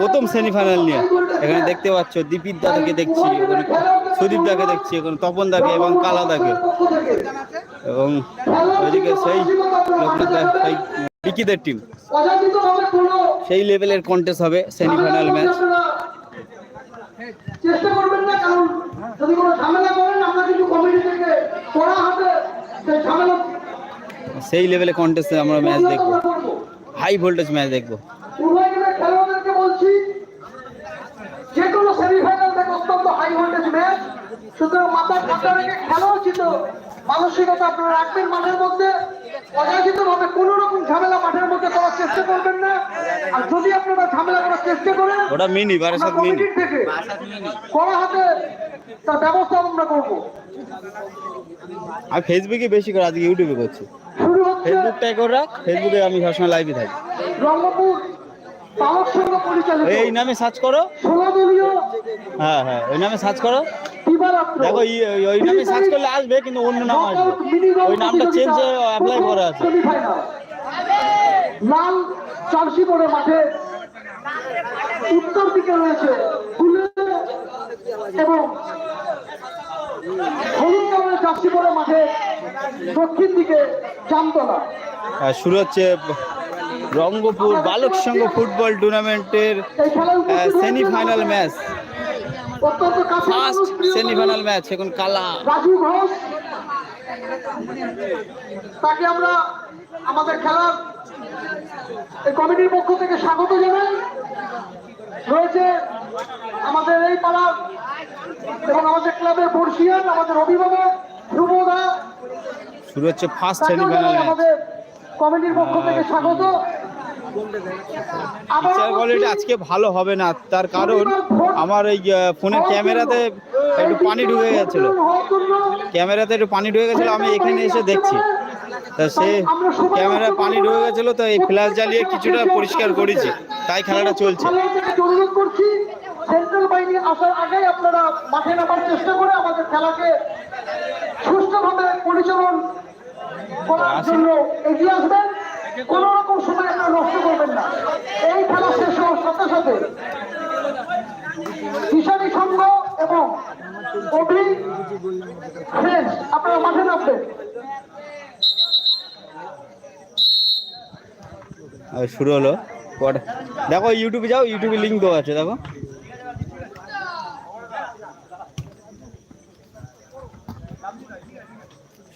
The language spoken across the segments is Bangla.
প্রথম সেমিফাইনাল নিয়ে। এখানে দেখতে পাচ্ছ দীপিত দাকে দেখছি ওখানে সুদীপ দাকে দেখছি এখন তপন দাকে এবং কালা দাকে। এবং ওইদিকে সেই বিকিদের টিম সেই লেভেলের কন্টেস্ট হবে সেমিফাইনাল ম্যাচ চেষ্টা করবেন না কারণ যদি কোনো ঝামেলা করেন আমরা কিন্তু কমিটি থেকে করা হবে সেই ঝামেলা সেই লেভেলে কন্টেস্টে আমরা ম্যাচ দেখব। হাই ভোল্টেজ ম্যাচ দেখব উভয় টিমের খেলোয়াড়দেরকে বলছি যে কোনো সেমিফাইনাল থেকে অত্যন্ত হাই ভোল্টেজ ম্যাচ সুতরাং মাথা রেখে খেলা উচিত মানসিকতা আপনারা রাখবেন মাঠের মধ্যে। অযাচিত ভাবে কোনো রকম ঝামেলা মাঠের মধ্যে করার চেষ্টা করবেন না। আর যদি আপনারা ঝামেলা করার চেষ্টা করেন ওটা মিনি বারাসাত মিনি। থেকে করা হাতে তার ব্যবস্থা আমরা করব। আমি ফেসবুকে বেশি করে আজকে ইউটিউবে করছি। শুরু হচ্ছে ফেসবুকটাই করে রাখ ফেসবুকে আমি সবসময় লাইভে থাকি। রঙ্গপুর পালক সংঘ পরিচালিত। এই নামে সার্চ করো। ষোলো দলীয় হ্যাঁ হ্যাঁ ওই নামে সার্চ করো। দেখো ওই- নামে সার্চ করলে আসবে কিন্তু অন্য নাম আসবে। ওই নামটা চেঞ্জ অ্যাপ্লাই করা আছে। সেমিফাইনাল লাল জার্সি পরে মাঠে। উত্তর দিকে রয়েছে এবং হলুদ কালারের জার্সি পরে মাঠে। দক্ষিণ দিকে জামতলা। শুরু হচ্ছে রঙ্গপুর বালক সংঘ ফুটবল টুর্নামেন্টের semifinal match first semifinal match এখন কালা। রাজু ঘোষ। তাকে আমরা আমাদের খেলার এই কমিটির পক্ষ থেকে স্বাগত জানাই। রয়েছে আমাদের এই পাড়ার এবং আমাদের ক্লাবের বর্ষিয়ান আমাদের অভিভাবক ধ্রুবদা শুরু হচ্ছে ফার্স্ট সেমিফাইনাল আমাদের কমিটির পক্ষ থেকে স্বাগত। পিকচার কোয়ালিটি আজকে ভালো হবে না তার কারণ আমার এই ফোনের ক্যামেরাতে একটু পানি ঢুকে গেছিল। ক্যামেরাতে একটু পানি ঢুকে গেছিল আমি এখানে এসে দেখছি। তা সে ক্যামেরা পানি ঢুকে গেছিল তো এই ফ্ল্যাশ জ্বালিয়ে কিছুটা পরিষ্কার করেছি তাই খেলাটা চলছে। সেন্ট্রাল বাহিনী আসার আগেই আপনারা মাঠে নামার চেষ্টা করে আমাদের খেলাকে সুষ্ঠুভাবে পরিচালন করার জন্য এগিয়ে আসবেন। কোন রকম সময় আপনারা নষ্ট করবেন না। এই খেলা শেষ হওয়ার সাথে সাথে হিসাবি সংঘ এবং আপনারা মাঠে নামবেন। শুরু হলো। দেখো ইউটিউবে যাও ইউটিউবে লিঙ্ক দেওয়া আছে, দেখো।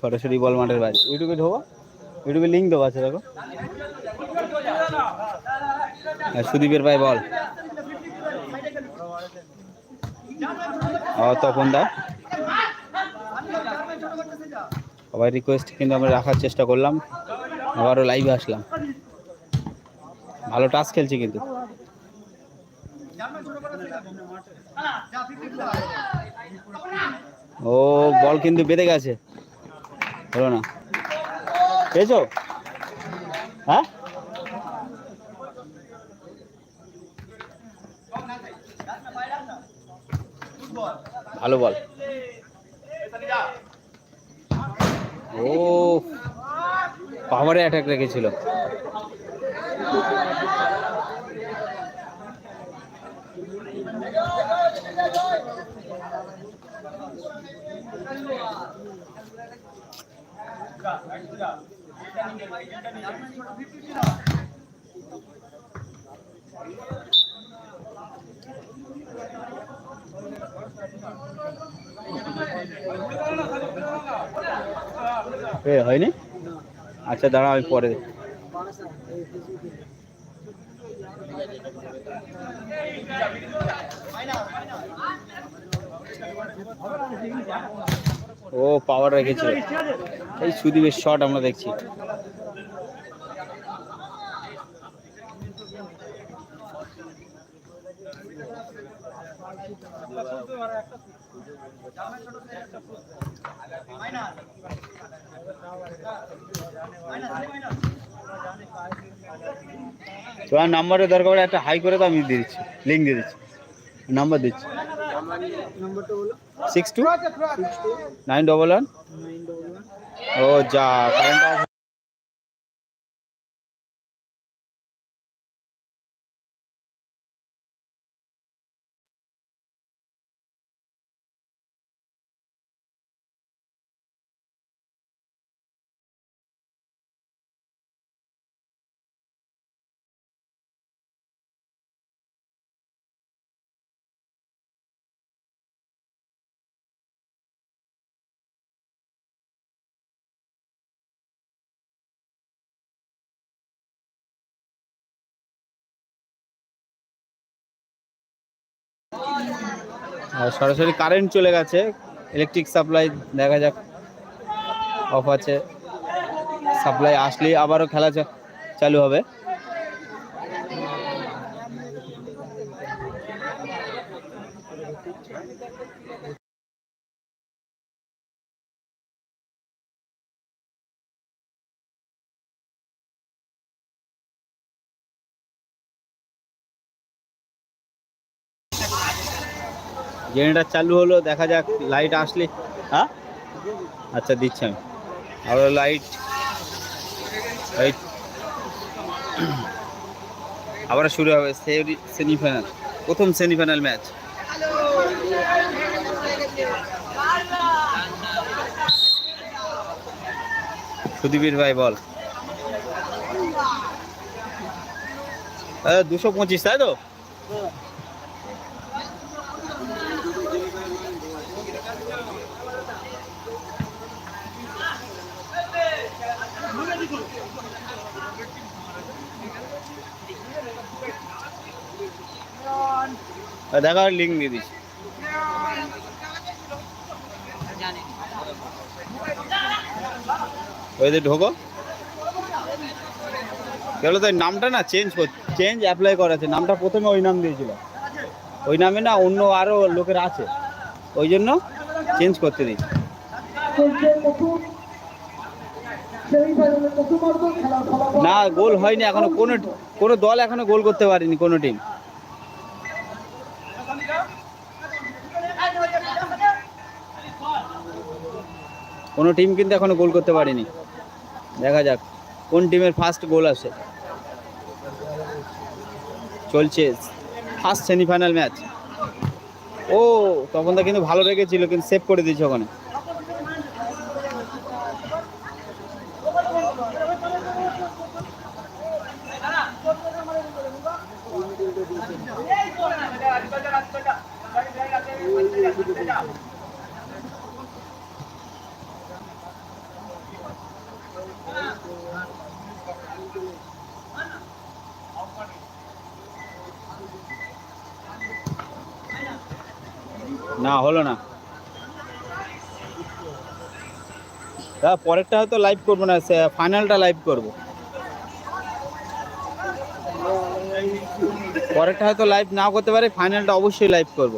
সরাসরি বল মাঠের বাইরে। ইউটিউবে ঢোকো। ইউটিউবে লিঙ্ক দেওয়া আছে, দেখো। সুদীপের ভাই, বল। তপন দা। সবাই রিকোয়েস্ট কিন্তু আমরা রাখার চেষ্টা করলাম। আবারও লাইভে আসলাম। ভালো টাচ খেলছে কিন্তু। ও বল কিন্তু বেঁধে গেছে। হলো না। পেয়েছ? হ্যাঁ? ভালো বল। ও পাওয়ারে অ্যাটাক রেখেছিল এ হয়নি? আচ্ছা দাঁড়া আমি পরে ও পাওয়ার রেখেছিল। এই সুদীপের শট আমরা দেখছি। তোমার নাম্বারে দরকার একটা হাই করে তো আমি দিয়ে দিচ্ছি লিঙ্ক দিয়ে দিচ্ছি। নাম্বার দিচ্ছি। Six two nine double one ও যা কারেন্ট আর সরাসরি কারেন্ট চলে গেছে ইলেকট্রিক সাপ্লাই দেখা যাক অফ আছে সাপ্লাই আসলেই আবারও খেলা চালু হবে। জেনারেটার চালু হলো, দেখা যাক লাইট আসলে হ্যাঁ? আচ্ছা দিচ্ছি আমি। আবার লাইট লাইট আবার শুরু হবে সেমিফাইনাল প্রথম সেমিফাইনাল ম্যাচ সুদীপীর ভাই, বল। দুশো পঁচিশ, তাই তো? দেখা লিঙ্ক দিয়ে দিচ্ছি। ওই যে ঢোকো। কেবল তো নামটা না চেঞ্জ চেঞ্জ অ্যাপ্লাই করা আছে। নামটা প্রথমে ওই নাম দিয়েছিল। ওই নামে না অন্য আরও লোকের আছে। ওই জন্য চেঞ্জ করতে ফলাফল না, গোল হয়নি এখনও। কোনো কোনো দল এখনও গোল করতে পারেনি কোনো টিম কোনো টিম কিন্তু এখনও গোল করতে পারেনি। দেখা যাক কোন টিমের ফার্স্ট গোল আসে। চলছে ফার্স্ট সেমিফাইনাল ম্যাচ ও, তখন তো কিন্তু ভালো রেখেছিল কিন্তু সেভ করে দিয়েছে ওখানে। না, হলো না। তা পরেরটা হয়তো লাইভ করব না ফাইনালটা লাইভ করব। পরেরটা হয়তো লাইভ নাও করতে পারে ফাইনালটা অবশ্যই লাইভ করব।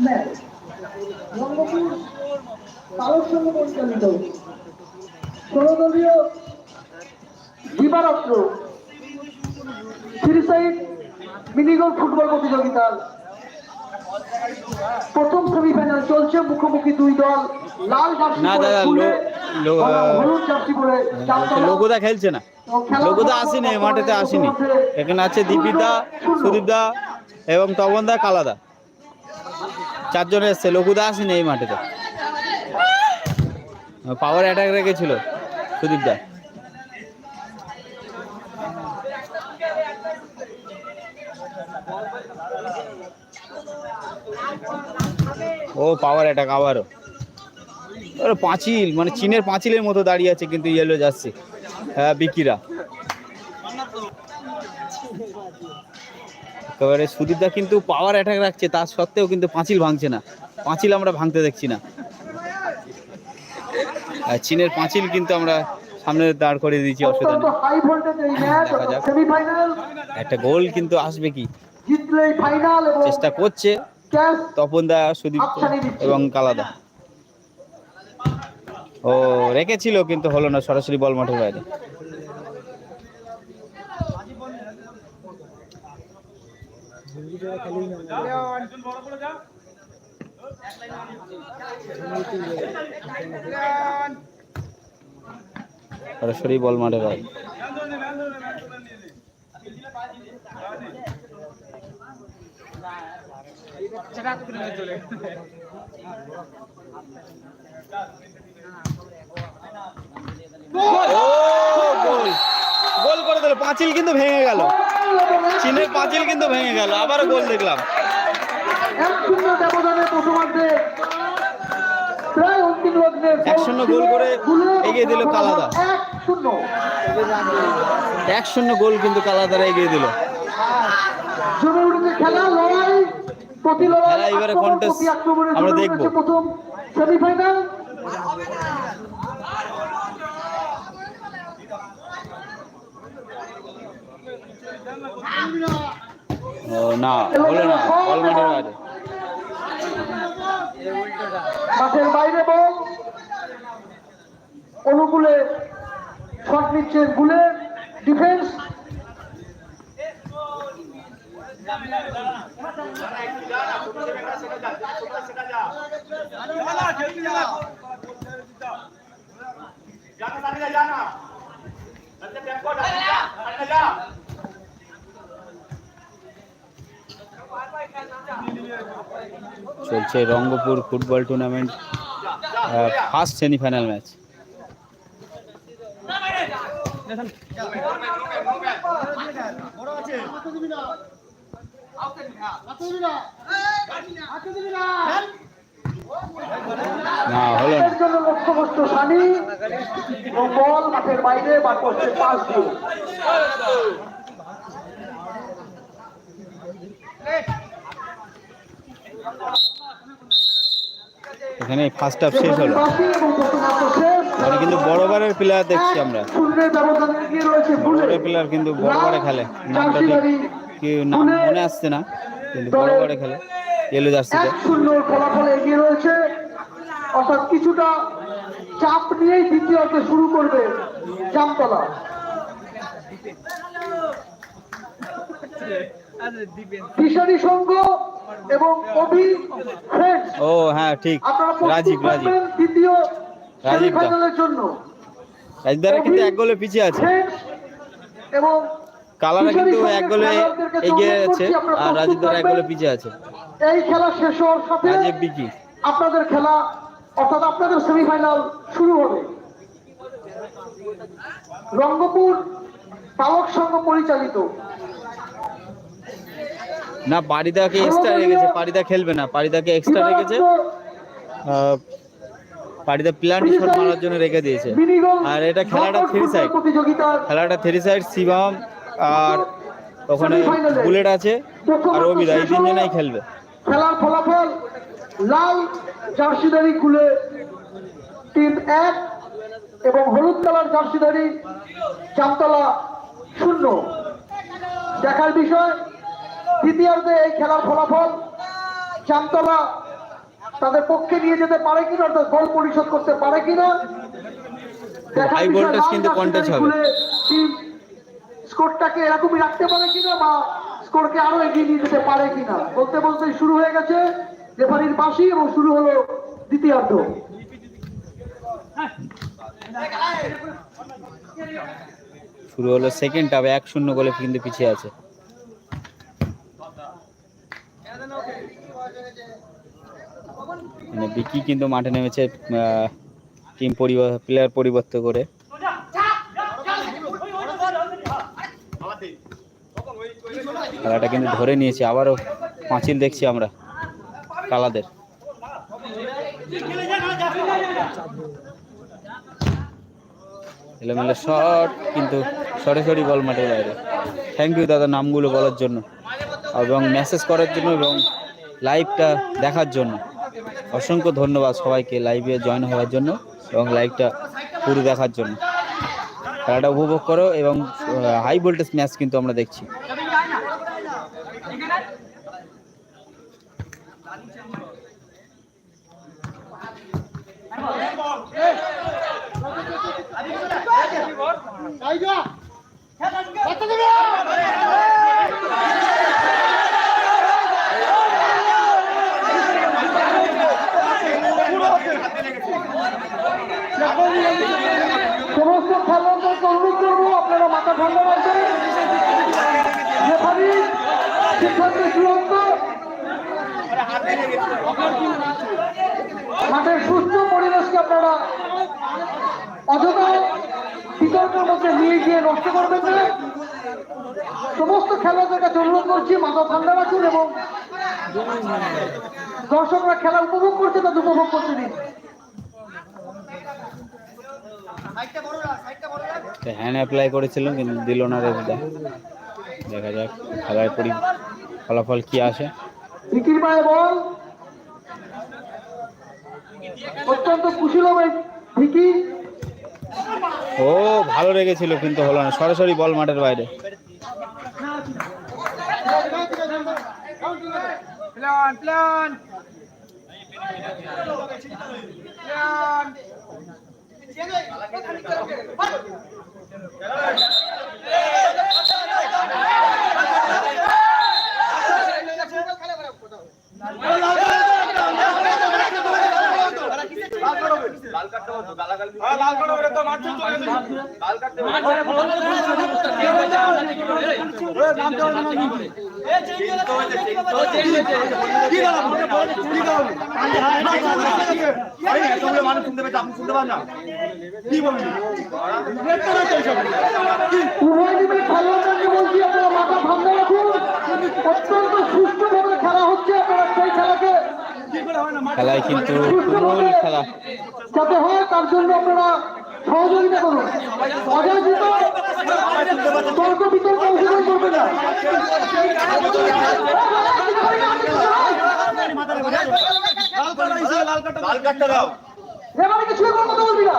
ম্যাচ রঙ্গপুর পালক সংঘ পরিচালিত ষোলো দলীয় দিবারত্ন three side mini goal football প্রতিযোগিতার প্রথম সেমিফাইনাল চলছে। মুখোমুখি দুই দল লাল জার্সি না পরে দাদা, হলুদ- জার্সি লোকদা খেলছে না। লোকদা আসেনি এই মাঠেতে আসেনি। এখানে আছে দীপিদা সুদীপদা এবং তপনদা কালাদা। চারজন এসছে লঘুদা আসেনি এই মাঠেতে। পাওয়ার অ্যাটাক রেখেছিল। সুদীপদা ও, পাওয়ার অ্যাটাক আবারও। ওরা পাঁচিল মানে চীনের পাঁচিলের মতো দাঁড়িয়ে আছে কিন্তু ইয়েলো যাচ্ছে হ্যাঁ বিকিরা। একেবারে সুদীপদা কিন্তু পাওয়ার অ্যাটাক রাখছে তার সত্ত্বেও কিন্তু পাঁচিল ভাঙছে না। পাঁচিল আমরা ভাঙতে দেখছি না। চীনের পাঁচিল কিন্তু আমরা সামনে দাঁড় করিয়ে দিয়েছি অসুবিধা নেই একটা গোল কিন্তু আসবে কি? জিতলেই ফাইনাল এবং চেষ্টা করছে তপন দা সুদীপ এবং কালাদা। ও রেখেছিল কিন্তু হলো না সরাসরি বল মাঠের বাইরে। সরাসরি বল। ও, গোল। গোল করে দিল। পাঁচিল কিন্তু ভেঙে গেল। চীনের পাঁচিল কিন্তু ভেঙে গেল। আবারও গোল দেখলাম। এক শূন্য ব্যবধানে প্রথমার্ধে প্রায় অন্তিম লগ্নে এক শূন্য গোল করে এগিয়ে দিল কালাদা। এক শূন্য এক শূন্য গোল কিন্তু কালাদারা এগিয়ে দিল জমে উঠেছে খেলা লড়াই প্রতি লড়াই এবারে আক্রমণ, contest প্রতি আক্রমণে আমরা দেখব। প্রথম সেমিফাইনাল না হলো না বল বাইরে মাঠের বাইরে বল। অনুকূলে শট নিচ্ছে গুলে ডিফেন্স চলছে Rangpur football tournament first semifinal match লক্ষ্যবস্তু সানি বল মাঠের বাইরে, বার করছে পাঁচ দিয়ে এখানে ফার্স্ট হাফ শেষ হলো। এখানে কিন্তু বড় বারের প্লেয়ার দেখছি আমরা। বড় বড় প্লেয়ার কিন্তু বড় বড় খেলে। নামটা ঠিক কি নাম মনে আসছে না কিন্তু বড় বড় খেলে। ইয়েলো জার্সিতে এক শূন্য ফলাফলে এগিয়ে রয়েছে অর্থাৎ কিছুটা চাপ নিয়েই দ্বিতীয়তে শুরু করবে জামতলা কিশোরী সংঘ এবং ফ্রেন্ডস ও হ্যাঁ ঠিক। রাজীব রাজীব। দ্বিতীয় রাজীব দা। সেমিফাইনালের জন্য। রাজদারা কিন্তু এক গোলে পিছিয়ে আছে। এবং কালারা কিন্তু এক গোলে এগিয়ে আছে আর রাজীব দ্বারা এক গোলে। পিছিয়ে আছে। এই খেলা শেষ হওয়ার সাথে রাজীব বিকি। আপনাদের খেলা অর্থাৎ আপনাদের সেমিফাইনাল শুরু হবে। রঙ্গপুর পালক সংঘ পরিচালিত। না পারিদাকে এক্সট্রা রেখেছে? পারিদা খেলবে না। পারিদাকে এক্সট্রা রেখেছে? পারিদা প্ল্যান শট মারার জন্য রেখে দিয়েছে। আর এটা খেলাটা থ্রি সাইড খেলাটা থ্রি সাইড শিবম আর ওখানে বুলেট আছে আর অবিদা এই তিনজনেই খেলবে। খেলার ফলাফল লাল জার্সিদারি খুলে টিম এক এবং হলুদ কালার জার্সিদারি জামতলা শূন্য। দেখার বিষয় দ্বিতীয়ার্ধে এই খেলার ফলাফল জামতলা তাদের পক্ষে নিয়ে যেতে পারে কিনা অর্থাৎ গোল পরিশোধ করতে পারে কিনা কিন্তু হবে। স্কোরটাকে এরকমই রাখতে পারে কিনা বা স্কোরকে আরও এগিয়ে নিয়ে যেতে পারে কিনা? বলতে বলতে শুরু হয়ে গেছে রেফারির বাসি এবং শুরু হলো দ্বিতীয়ার্ধ। শুরু হলো সেকেন্ড হাফ এক শূন্য গোলে কিন্তু পিছিয়ে আছে। মানে বিকি কিন্তু মাঠে নেমেছে টিম প্লেয়ার পরিবর্তন করে। খেলাটা কিন্তু ধরে নিয়েছে, আবারও পাঁচিল দেখছি আমরা কালাদের। এলোমেলো শট, কিন্তু সরাসরি বল মাঠের বাইরে। থ্যাংক ইউ দাদা নামগুলো বলার জন্য। এবং মেসেজ করার জন্য এবং লাইভটা দেখার জন্য। অসংখ্য ধন্যবাদ সবাইকে লাইভে জয়েন হওয়ার জন্য এবং লাইভটা পুরো দেখার জন্য। খেলাটা উপভোগ করো এবং হাই ভোল্টেজ ম্যাচ কিন্তু আমরা দেখছি খেলোয়াড় সামনে রাখবেন রেফারি সিদ্ধান্ত চূড়ান্ত মাঠের সুস্থ পরিবেশকে আপনারা অযথা বিতর্কের মধ্যে নিয়ে গিয়ে নষ্ট করবেন না। সমস্ত খেলোয়াড়দের কাছে অনুরোধ করছি মাথা ঠান্ডা রাখুন এবং দর্শকরা খেলা উপভোগ করছে তাদের উপভোগ করতে দিন। হ্যান্ড অ্যাপ্লাই করেছিলাম, কিন্তু দিল না রেফারিটা দেখা যাক খেলার পরি ফলাফল কি আসে। বল। অত্যন্ত ভিকি ও ভালো লেগেছিল কিন্তু হলো না সরাসরি বল মাঠের বাইরে। Plan, plan. Plan. শুনতে শুনতে না মাথা অত্যন্ত সুষ্ঠুভাবে খেলা হচ্ছে খেলাকে খেলায় কিন্তু খেলা। যাতে হয়, তার জন্য আপনারা সহযোগিতা করুন। অযাচিত তর্ক বিতর্ক অংশগ্রহণ করবেন না। এবারে কিছু কথা বলবি না।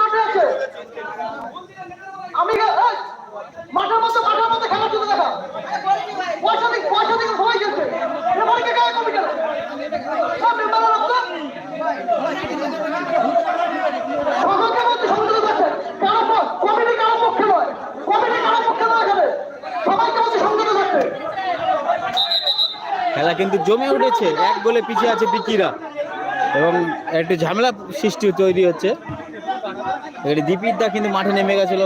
মাঠে আছে। আমি মাঠের মধ্যে মাঠের মধ্যে দেখা। পয়সা দিক, পয়সা দিকে এবারে করছে খেলা কিন্তু জমে উঠেছে। এক গোলে পিছিয়ে আছে পিকিরা। এবং একটু ঝামেলা সৃষ্টি তৈরি হচ্ছে। এখানে দীপিদা কিন্তু মাঠে নেমে গেছিল।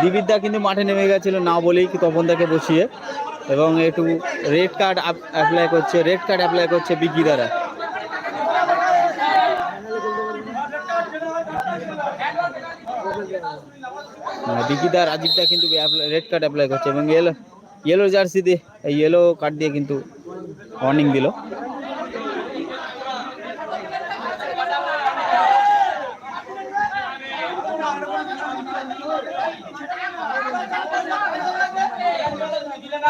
দীপিদা কিন্তু মাঠে নেমে গেছিল না বলেই কি তপন তাকে বসিয়ে। এবং একটু রেড কার্ড অ্যাপ্লাই করছে রেড কার্ড অ্যাপ্লাই করছে বিকিদারা বিকিদা রাজীবদা কিন্তু রেড কার্ড অ্যাপ্লাই করছে এবং ইয়েলো ইয়েলো জার্সি দিয়ে ইয়েলো কার্ড দিয়ে কিন্তু ওয়ার্নিং দিল দেখো তুমি তো ফুটবল ডিভিশন দিচ্ছ তাছাড়া কি? একটা ঠিকঠাক হলে সাইড দিয়ে যাচ্ছে এবারে যাচ্ছে তাছাড়া কি আর কোনো জায়গায় কোনো লেবারই আছে তোমরা এর থেকে বড় না বড় লেবারই করো তুমি বড়।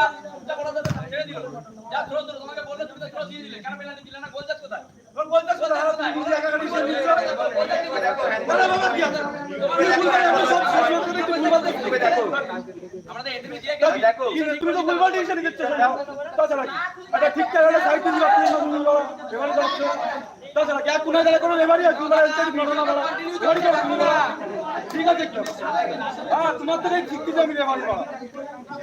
ঠিক আছে হ্যাঁ তোমার তো ঠিক ঠিক আমি লেবারই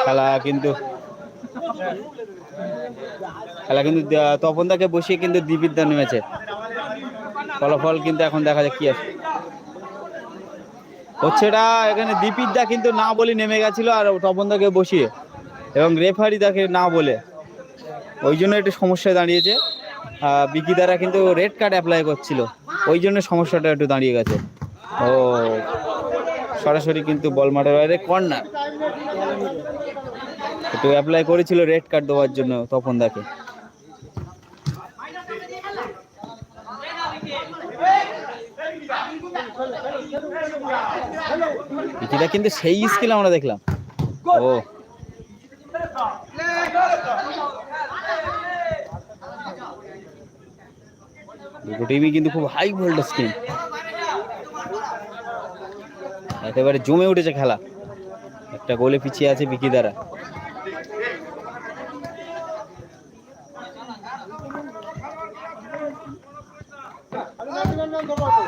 খেলা কিন্তু খেলা কিন্তু তপন দাকে বসিয়ে কিন্তু দিবিদ্যা নেমেছে। ফলাফল কিন্তু এখন দেখা যাক কি আছে। হচ্ছেটা এখানে দীপিদ্দা কিন্তু না বলে নেমে গেছিল আর তপন দাকে বসিয়ে এবং রেফারি তাকে না বলে। ওই জন্য একটু সমস্যায় দাঁড়িয়েছে। আহ, বিকিদারা কিন্তু রেড কার্ড অ্যাপ্লাই করছিল। ওই জন্য সমস্যাটা একটু দাঁড়িয়ে গেছে। ও সরাসরি কিন্তু বল মাঠের বাইরে কর্নার একটু অ্যাপ্লাই করেছিল রেড কার্ড দেওয়ার জন্য তপন দাকে এটা কিন্তু সেই স্কিল আমরা দেখলাম। ও। দুটো কিন্তু খুব হাই ভোল্টেজ টিম একেবারে জমে উঠেছে খেলা। একটা গোলে পিছিয়ে আছে বিকি দ্বারা।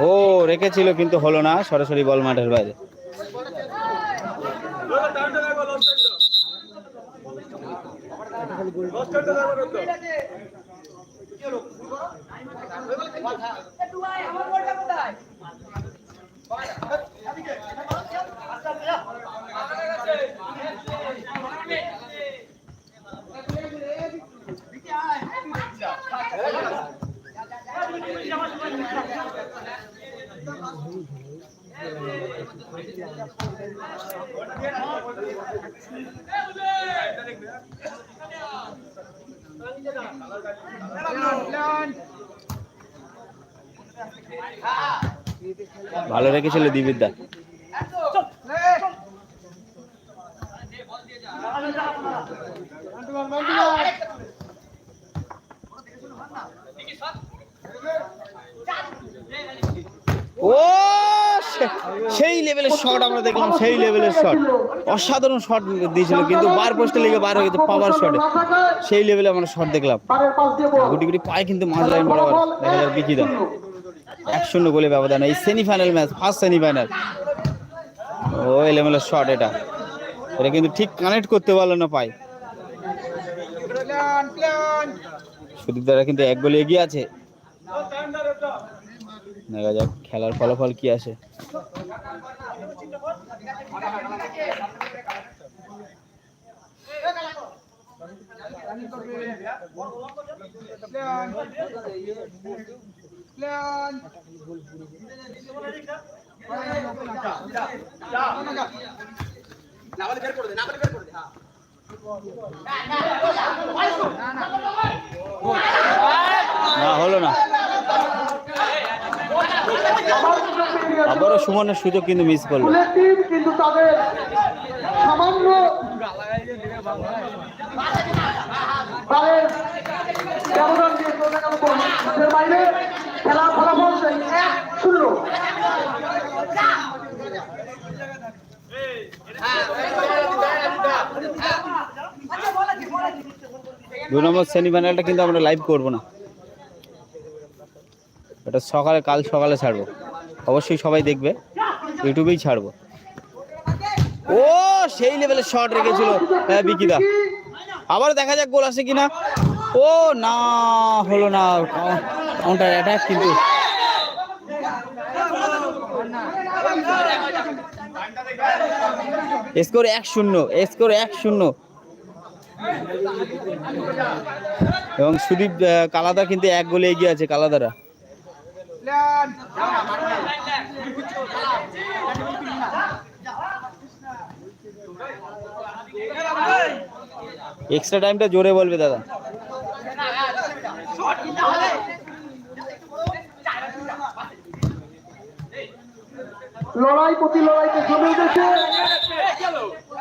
ও রেখেছিল কিন্তু হলো না সরাসরি বল মাঠের বাইরে। ভালো রেখেছিল দিবিদ্যা ও সেই লেভেলের শট আমরা দেখলাম, সেই লেভেলের শট অসাধারণ শট দিয়েছিল, কিন্তু বার পোস্টে লেগে বার হয়ে গেছে পাওয়ার শটে সেই লেভেলে আমরা শট দেখলাম। গুটি গুটি পায় কিন্তু মাঝ লাইন বরাবর দেখা যায় বিকিদা। এক শূন্য গোলে ব্যবধান। এই সেমিফাইনাল ম্যাচ ফার্স্ট সেমিফাইনাল ও এলেমেলের শট এটা। এটা কিন্তু ঠিক কানেক্ট করতে পারল না পাই। সুদীপ দ্বারা কিন্তু এক গোলে এগিয়ে আছে। দেখা যাক খেলার ফলাফল কি আসে। না হলো না আবারও সুমনের সুযোগ কিন্তু মিস করল। কিন্তু তাদের সামান্য দু নম্বর সেমিফাইনালটা কিন্তু আমরা লাইভ করব না। এটা সকালে, কাল সকালে ছাড়বো। অবশ্যই সবাই দেখবে, ইউটিউবেই ছাড়বো। ও, সেই লেভেলের শট রেখেছিল হ্যাঁ বিকিদা। আবার দেখা যাক গোল আসে কিনা। ও, না, হলো না। কাউন্টার অ্যাটাক কিন্তু। স্কোর এক শূন্য স্কোর এক শূন্য। এবং সুদীপ কালাদা কিন্তু এক গোলে এগিয়ে আছে, কালাদারা। এক্সট্রা টাইমটা জোরে বলবে দাদা। লড়াই প্রতি লড়াইতে জমে উঠেছে।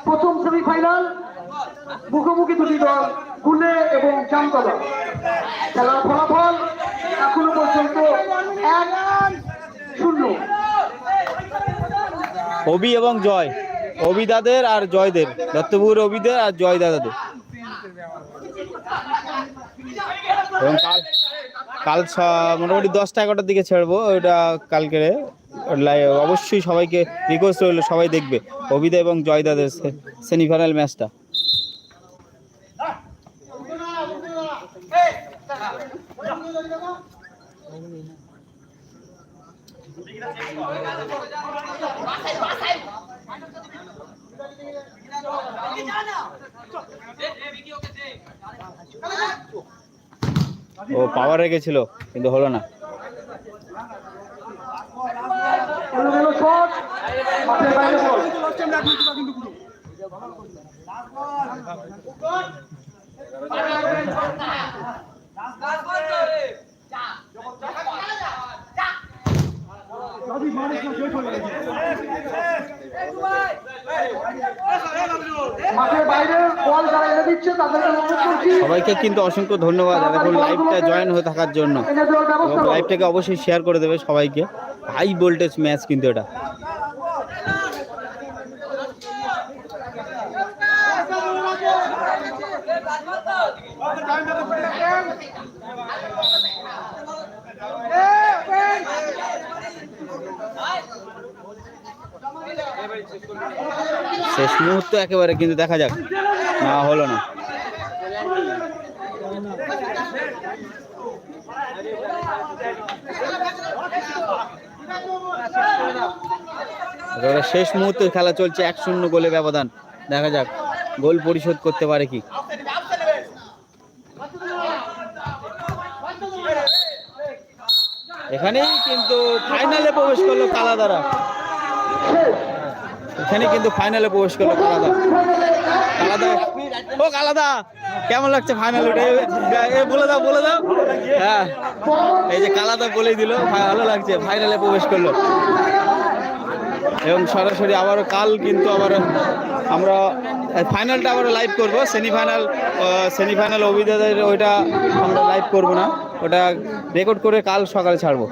প্রথম সেমিফাইনাল মুখোমুখি দুটি দল গুলে এবং জামতলা। খেলার ফলাফল এখনও পর্যন্ত এক শূন্য। অবি এবং জয়। অবি দাদের আর জয়দের দত্তপুর অবিদের আর জয় দাদাদের। এবং কাল কাল মোটামুটি দশটা এগারোটার দিকে ছাড়বো, ওইটা কালকে অবশ্যই সবাইকে রিকোয়েস্ট রইল, সবাই দেখবে অবিদা এবং জয় দাদের সেমিফাইনাল ম্যাচটা ও পাওয়ার রেখেছিল কিন্তু হলো না। এলোমেলো শট সবাইকে কিন্তু অসংখ্য ধন্যবাদ এখন লাইভটা জয়েন হয়ে থাকার জন্য। লাইভটাকে অবশ্যই শেয়ার করে দেবে সবাইকে। হাই ভোল্টেজ ম্যাচ কিন্তু এটা। শেষ মুহূর্ত একেবারে কিন্তু দেখা যাক, না হলো না। শেষ মুহূর্তে খেলা চলছে এক শূন্য গোলে ব্যবধান। দেখা যাক, গোল পরিশোধ করতে পারে কি। এখানেই কিন্তু ফাইনালে প্রবেশ করল কালাদারা। এখানে কিন্তু ফাইনালে প্রবেশ করল কালাদা। কালাদা, ও কালাদা, কেমন লাগছে ফাইনাল এ বলে দাও বলে দাও। হ্যাঁ এই যে কালাদা বলেই দিল ভালো লাগছে ফাইনালে প্রবেশ করল। এবং সরাসরি আবারও কাল কিন্তু আবার আমরা ফাইনালটা আবার লাইভ করব। সেমিফাইনাল সেমিফাইনাল অভিজ্ঞতাদের ওইটা আমরা লাইভ করব না। ওটা রেকর্ড করে কাল সকালে ছাড়বো।